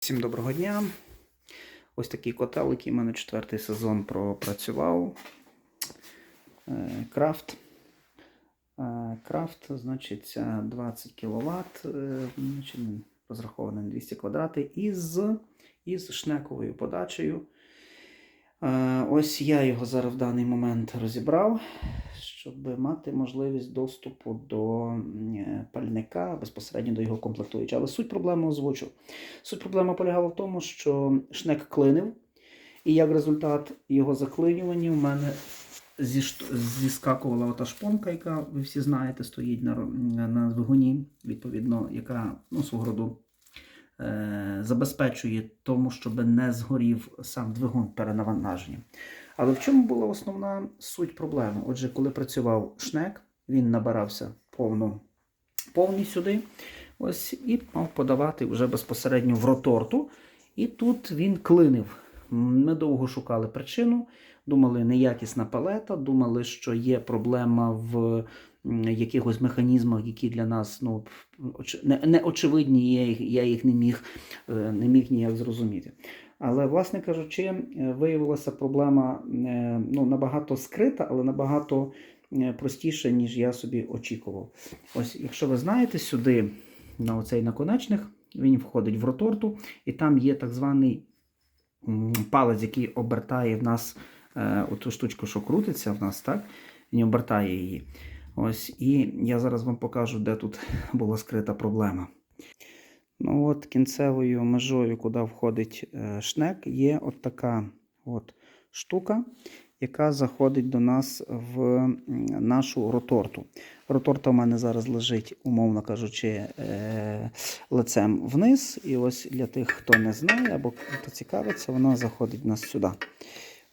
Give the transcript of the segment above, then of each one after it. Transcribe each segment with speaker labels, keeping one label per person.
Speaker 1: Всім доброго дня. Ось такий котел, який в мене четвертий сезон пропрацював. Е, Крафт. Е, Крафт, значить, 20 кВт, значить, розрахований на 200 квадрати із, із шнековою подачею. Е, Ось я його зараз в даний момент розібрав, щоб мати можливість доступу до е, пальника безпосередньо до його комплектуючого. Але суть проблеми озвучу. Суть проблеми полягала в тому, що шнек клинив, і як результат його заклинювання в мене зіскакувала ота шпонка, яка ви всі знаєте, стоїть на, на двигуні, відповідно, яка ну, свого роду забезпечує тому, щоб не згорів сам двигун перенавантаженням. Але в чому була основна суть проблеми? Отже, коли працював шнек, він набирався повну, повні сюди. Ось і мав подавати вже безпосередньо в роторту. І тут він клинив. Ми довго шукали причину, думали, неякісна палета, думали, що є проблема в якихось механізмах, які для нас ну, оч- не, я їх, я їх не, міг, е, не міг ніяк зрозуміти. Але, власне кажучи, е, виявилася проблема е, ну, набагато скрита, але набагато простіша, ніж я собі очікував. Ось, якщо ви знаєте, сюди на оцей наконечник, він входить в роторту, і там є так званий палець, який обертає в нас оту штучку, що крутиться в нас, так? Він обертає її. Ось, і я зараз вам покажу, де тут була скрита проблема. Ну от кінцевою межою, куди входить е, шнек, є от така от штука, яка заходить до нас в нашу роторту. Роторта в мене зараз лежить, умовно кажучи, е, лицем вниз. І ось для тих, хто не знає або хто цікавиться, вона заходить в нас сюди.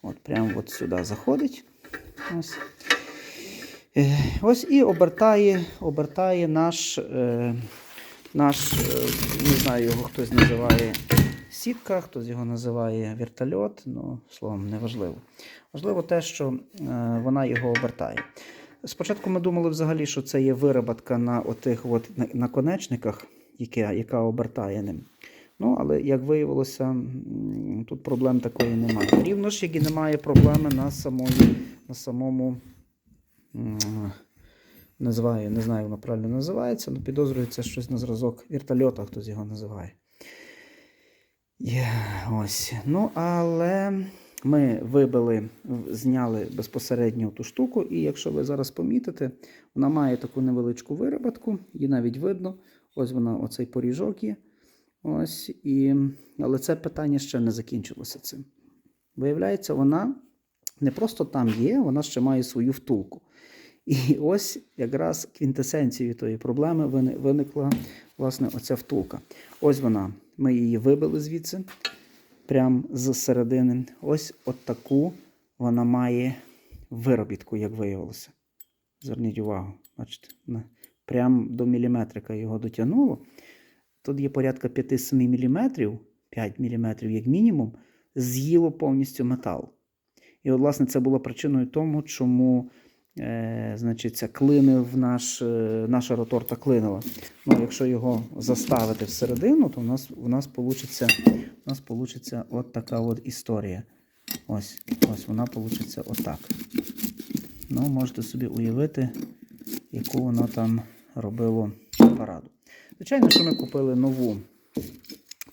Speaker 1: От прямо от сюди заходить. Ось. Е, Ось і обертає, обертає наш, е, наш, е, не знаю, його хтось називає сітка, хтось його називає вертольот, ну, словом, неважливо. Важливо те, що вона його обертає. Спочатку ми думали взагалі, що це є вироботка на отих от наконечниках, яка, яка обертає ним. Ну, але як виявилося, тут проблем такої немає. Рівно ж, як і немає проблеми на, самої, на самому. М, Не знаю, як воно правильно називається, але підозрюю, це щось на зразок вертольота, хтось його називає. Є, ось. Ну, але ми вибили, зняли безпосередньо ту штуку, і якщо ви зараз помітите, вона має таку невеличку вироботку, її навіть видно. Ось вона, оцей поріжок є. Ось, і... Але це питання ще не закінчилося цим. Виявляється, вона не просто там є, вона ще має свою втулку. І ось якраз квінтесенцією тої проблеми виникла власне оця втулка. Ось вона. Ми її вибили звідси, прямо з середини. Ось от таку вона має виробітку, як виявилося. Зверніть увагу, бачите, прямо до міліметрика його дотягнуло. Тут є порядка 5-7 мм, 5 мм як мінімум, з'їло повністю метал. І, от, власне, це було причиною тому, чому е, значить, клинив наш, е, наша роторта клинила. Ну, якщо його заставити всередину, то в нас, у нас у нас от така от історія. Ось, ось вона получиться отак. Ну, можете собі уявити, яку воно там робило параду. Звичайно, що ми купили нову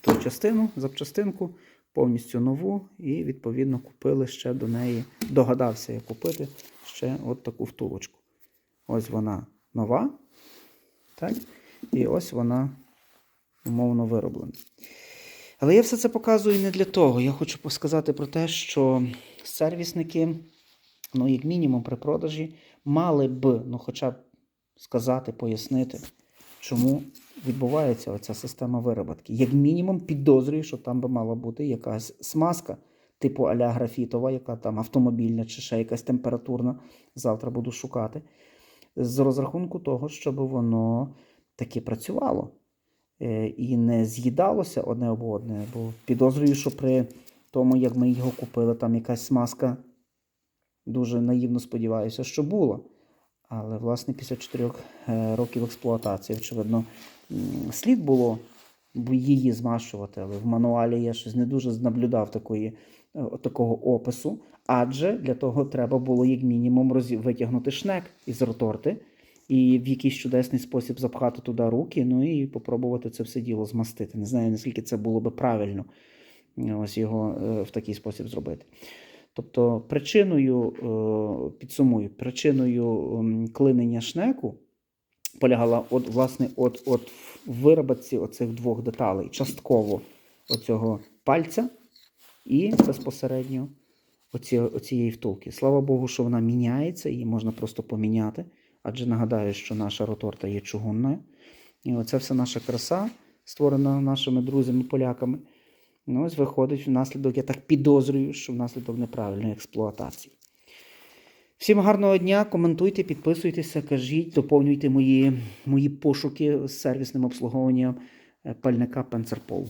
Speaker 1: ту частину, запчастинку, повністю нову, і відповідно купили ще до неї, догадався я купити ще от таку втулочку. Ось вона нова, так? і ось вона умовно вироблена. Але я все це показую не для того. Я хочу сказати про те, що сервісники, ну, як мінімум при продажі, мали б, ну, хоча б сказати, пояснити, чому відбувається оця система вироботки. Як мінімум, підозрюю, що там би мала бути якась смазка, типу аля графітова, яка там автомобільна чи ще якась температурна. Завтра буду шукати. З розрахунку того, щоб воно таки працювало е, і не з'їдалося одне об одне. Бо підозрюю, що при тому, як ми його купили, там якась смазка дуже наївно сподіваюся, що була. Але, власне, після 4 років експлуатації, очевидно, слід було її змащувати, але в мануалі я щось не дуже наблюдав такої, е, такого опису. Адже для того треба було як мінімум розі- витягнути шнек із роторти і в якийсь чудесний спосіб запхати туди руки, ну і попробувати це все діло змастити. Не знаю, наскільки це було би правильно е, ось його е, в такий спосіб зробити. Тобто, причиною, е, підсумую, причиною клинення шнеку полягала от, власне, от, от в вироботці оцих двох деталей, частково оцього пальця і безпосередньо оці, оцієї втулки. Слава Богу, що вона міняється, її можна просто поміняти. Адже нагадаю, що наша роторта є чугунною. І оця вся наша краса, створена нашими друзями-поляками. Ну, ось виходить внаслідок, я так підозрюю, що внаслідок неправильної експлуатації. Всім гарного дня, коментуйте, підписуйтеся, кажіть, доповнюйте мої, мої пошуки з сервісним обслуговуванням е, пальника Пенцерпол.